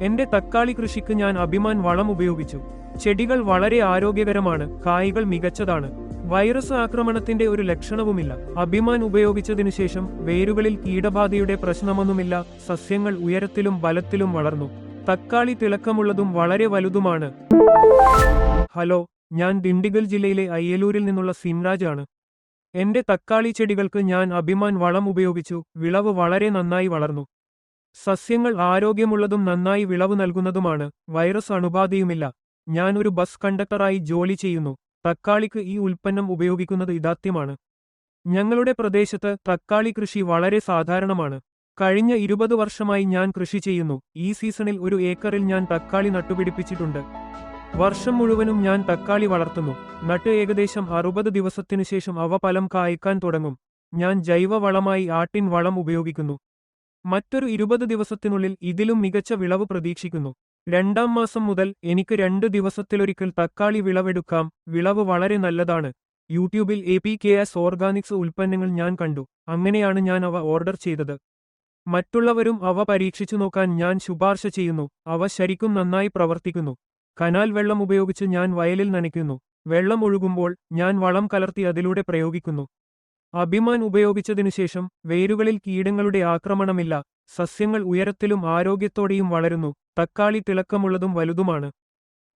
എന്റെ തക്കാളി കൃഷിക്ക് ഞാൻ അഭിമാൻ വളം ഉപയോഗിച്ചു. ചെടികൾ വളരെ ആരോഗ്യകരമാണ് കായ്കൾ മികച്ചതാണ്. വൈറസ് ആക്രമണത്തിന്റെ ഒരു ലക്ഷണവുമില്ല. അഭിമാൻ ഉപയോഗിച്ചതിനു ശേഷം വേരുകളിൽ കീടബാധയുടെ പ്രശ്നമൊന്നുമില്ല. സസ്യങ്ങൾ ഉയരത്തിലും ബലത്തിലും വളർന്നു. തക്കാളി തിളക്കമുള്ളതും വളരെ വലുതുമാണ്. ഹലോ ഞാൻ ദിണ്ടിഗൽ ജില്ലയിലെ അയ്യലൂരിൽ നിന്നുള്ള സിംരാജ് ആണ്. എന്റെ തക്കാളി ചെടികൾക്ക് ഞാൻ അഭിമാൻ വളം ഉപയോഗിച്ചു. വിളവ് വളരെ നന്നായി വളർന്നു. സസ്യങ്ങൾ ആരോഗ്യമുള്ളതും നന്നായി വിളവ് നൽകുന്നതുമാണ്. വൈറസ് അണുബാധയുമില്ല. ഞാനൊരു ബസ് കണ്ടക്ടറായി ജോലി ചെയ്യുന്നു. തക്കാളിക്ക് ഈ ഉൽപ്പന്നം ഉപയോഗിക്കുന്നത് ഇതാത്യമാണ് ഞങ്ങളുടെ പ്രദേശത്ത് തക്കാളി കൃഷി വളരെ സാധാരണമാണ്. കഴിഞ്ഞ ഇരുപത് വർഷമായി ഞാൻ കൃഷി ചെയ്യുന്നു. ഈ സീസണിൽ ഒരു ഏക്കറിൽ ഞാൻ തക്കാളി നട്ടുപിടിപ്പിച്ചിട്ടുണ്ട്. വർഷം മുഴുവനും ഞാൻ തക്കാളി വളർത്തുന്നു. നട്ട് ഏകദേശം അറുപത് ദിവസത്തിനു ശേഷം അവ ഫലം കായ്ക്കാൻ തുടങ്ങും. ഞാൻ ജൈവവളമായി ആട്ടിൻ വളം ഉപയോഗിക്കുന്നു. മറ്റൊരു ഇരുപത് ദിവസത്തിനുള്ളിൽ ഇതിലും മികച്ച വിളവ് പ്രതീക്ഷിക്കുന്നു. രണ്ടാം മാസം മുതൽ എനിക്ക് രണ്ട് ദിവസത്തിലൊരിക്കൽ തക്കാളി വിളവെടുക്കാം. വിളവ് വളരെ നല്ലതാണ്. യൂട്യൂബിൽ A P K S organics ഉൽപ്പന്നങ്ങൾ ഞാൻ കണ്ടു. അങ്ങനെയാണ് ഞാൻ അവ ഓർഡർ ചെയ്തത്. മറ്റുള്ളവരും അവ പരീക്ഷിച്ചു നോക്കാൻ ഞാൻ ശുപാർശ ചെയ്യുന്നു. അവ ശരിക്കും നന്നായി പ്രവർത്തിക്കുന്നു. കനാൽ വെള്ളം ഉപയോഗിച്ച് ഞാൻ വയലിൽ നനയ്ക്കുന്നു. വെള്ളം ഒഴുകുമ്പോൾ ഞാൻ വളം കലർത്തി അതിലൂടെ പ്രയോഗിക്കുന്നു. അഭിമാൻ ഉപയോഗിച്ചതിനുശേഷം വേരുകളിൽ കീടങ്ങളുടെ ആക്രമണമില്ല സസ്യങ്ങൾ ഉയരത്തിലും ആരോഗ്യത്തോടെയും വളരുന്നു തക്കാളി തിളക്കമുള്ളതും വലുതുമാണ്.